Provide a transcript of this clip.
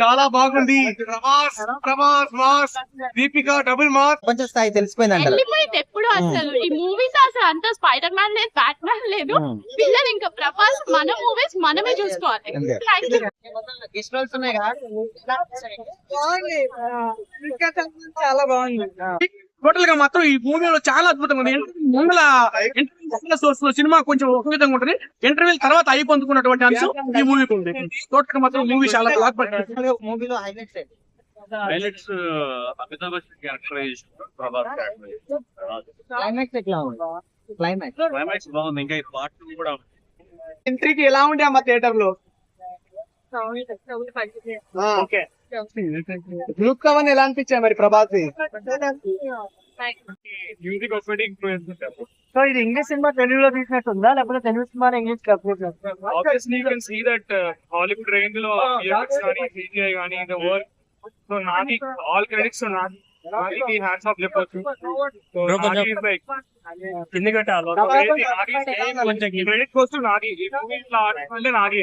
చాలా బాగుంది. Prabhas Prabhas mass Deepika double mass. ప్రపంచ స్థాయి తెలిసిపోయింది అంటారు. వెళ్ళిపోయింది ఎప్పుడు అసలు. ఈ మూవీస్ అసలు అంత స్పైడర్ మ్యాన్ లేదు బ్యాట్ మ్యాన్ లేదు. పిల్లలు ఇంకా ప్రభాస్ మన మూవీస్ మనమే చూసుకోవాలి. చాలా బాగుంది. టోటల్గా మాత్రం ఈ మూవీలో చాలా అద్భుతంగా ఉంది. ముందల సోర్స్లో సినిమా కొంచెం ఒక విధంగా ఉంటుంది. ఇంటర్వ్యూ తర్వాత అయి పొందుకున్నటువంటి అంశం ఈ మూవీకి ఉంది. టోటల్గా మాత్రం మూవీ చాలా బ్లాక్ బస్టర్ మూవీలో హైలైట్స్ ఏంటి? Highlights Amitabh Bachchan characterization Prabhas characterization climax ఎట్లా ఉంది? క్లైమాక్స్. క్లైమాక్స్ బాగుంది. ఇంకా ఈ పార్ట్ టూ కూడా ఉంది. ఎంట్రీకి ఎలా ఉండే అమ్మ థియేటర్లో ఓకే. లుక్ అవన్నీ ఎలా అనిపించాయి మరి ప్రభాస్ మ్యూజిక్ ఒకటి ఇన్ఫ్లుయెన్స్ సో ఇది ఇంగ్లీష్ సినిమా తెలుగులో తీసినట్టుందా లేకపోతే Telugu cinema English obviously you can see that Hollywood రేంజ్లో విఎఫ్ఎక్స్ కానీ సిజిఐ కానీ the work so all credits hats off చెప్పొచ్చు క్రెడిట్ కోసం ఈ మూవీ నాది